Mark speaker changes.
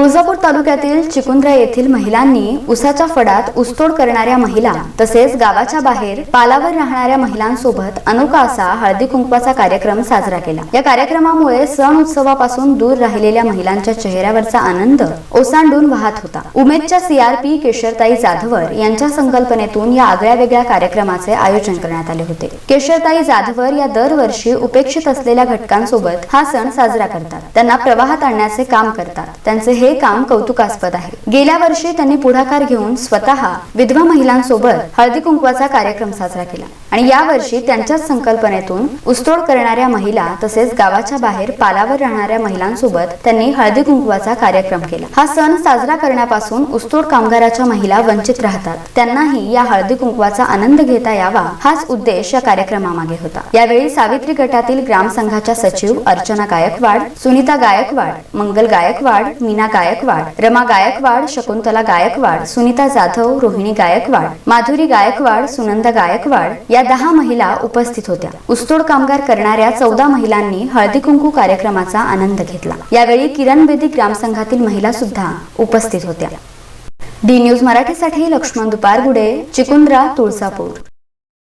Speaker 1: तुळजापूर तालुक्यातील चिकुंद्रा येथील महिलांनी उसाच्या फडात उसतोड करणाऱ्या महिला तसेच गावाच्या बाहेर पालावर राहणाऱ्या महिलांसोबत अनोखा असा हळदी कुंकवाचा कार्यक्रम साजरा केला. या कार्यक्रमामुळे सण उत्सवापासून दूर राहिलेल्या महिलांच्या चेहऱ्यावरचा आनंद ओसांडून वाहत होता. उमेदच्या सीआरपी केशरताई जाधवर यांच्या संकल्पनेतून या आगळ्या वेगळ्या कार्यक्रमाचे आयोजन करण्यात आले होते. केशरताई जाधवर या दरवर्षी उपेक्षित असलेल्या घटकांसोबत हा सण साजरा करतात. त्यांना प्रवाहात आणण्याचे काम करतात. त्यांचे हे काम कौतुकास्पद आहे. गेल्या वर्षी त्यांनी पुढाकार घेऊन स्वतः विधवा महिलांसोबत हळदी कुंकवाचा कार्यक्रम साजरा केला. आणि यावर्षी त्यांच्याच संकल्पनेतून ऊसतोड करणाऱ्या महिला तसेच गावाच्या बाहेर पालावर राहणाऱ्या महिलांसोबत त्यांनी हळदी कुंकवाचा कार्यक्रम केला. हा सण साजरा करण्यापासून ऊसतोड कामगाराच्या महिला वंचित राहतात. त्यांनाही या हळदी कुंकवाचा आनंद घेता यावा हाच उद्देश या कार्यक्रमामागे होता. यावेळी सावित्री गटातील ग्रामसंघाच्या सचिव अर्चना गायकवाड सुनीता गायकवाड मंगल गायकवाड मीना गायकवाड रमा गायकवाड शकुंतला गायकवाड सुनीता जाधव रोहिणी गायकवाड माधुरी गायकवाड सुनंदा गायकवाड या या दहा महिला उपस्थित होत्या. ऊसतोड कामगार करणाऱ्या चौदा महिलांनी हळदी कुंकू कार्यक्रमाचा आनंद घेतला. यावेळी किरण बेदी ग्रामसंघातील महिला सुद्धा उपस्थित होत्या. डी न्यूज मराठीसाठी लक्ष्मण दुपारगुडे चिकुंद्रा तुळजापूर.